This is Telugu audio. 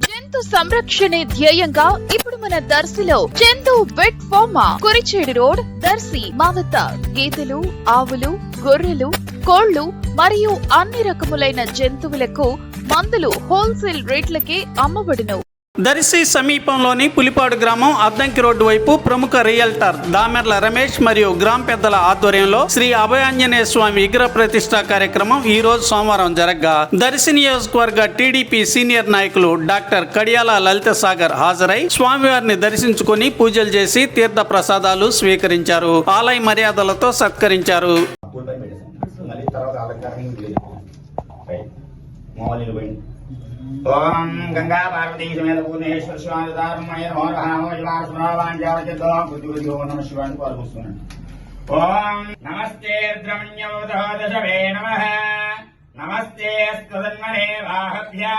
జంతు సంరక్షణే ధ్యేయంగా ఇప్పుడు మన దర్శిలో Jantu vet pharma Kurichedu road Darsi మావత. గేదెలు ఆవులు గొర్రెలు కోళ్ళు మరియు అన్ని రకములైన జంతువులకు మందులు హోల్సేల్ రేట్లకే అమ్మబడును. దర్శి సమీపంలోని పులిపాడు గ్రామం అద్దంకి రోడ్డు వైపు ప్రముఖ రియల్టర్ దామెర్ల రమేష్ మరియు గ్రామ పెద్దల ఆధ్వర్యంలో శ్రీ అభయాంజనేయ స్వామి విగ్రహ ప్రతిష్ట కార్యక్రమం ఈ రోజు సోమవారం జరగ్గా. దర్శి నియోజకవర్గ టీడీపీ సీనియర్ నాయకులు డాక్టర్ కడియాల లలిత సాగర్ హాజరై స్వామివారిని దర్శించుకొని పూజలు చేసి తీర్థ ప్రసాదాలు స్వీకరించారు. ఆలయ మర్యాదలతో సత్కరించారు. మళ్ళీ తర్వాత ओम गंगा पार्वती समेत भुवनेश्वर शिवाय दारुमणि नमो नमः शिवाय स्मरावान जावच दोम बुद्धि बुद्धि ओम नमः शिवाय को अर्घ सुन ओम नमस्ते द्रमण्यवदह दशवे नमः। नमस्ते स्तदन्मने वाहभ्या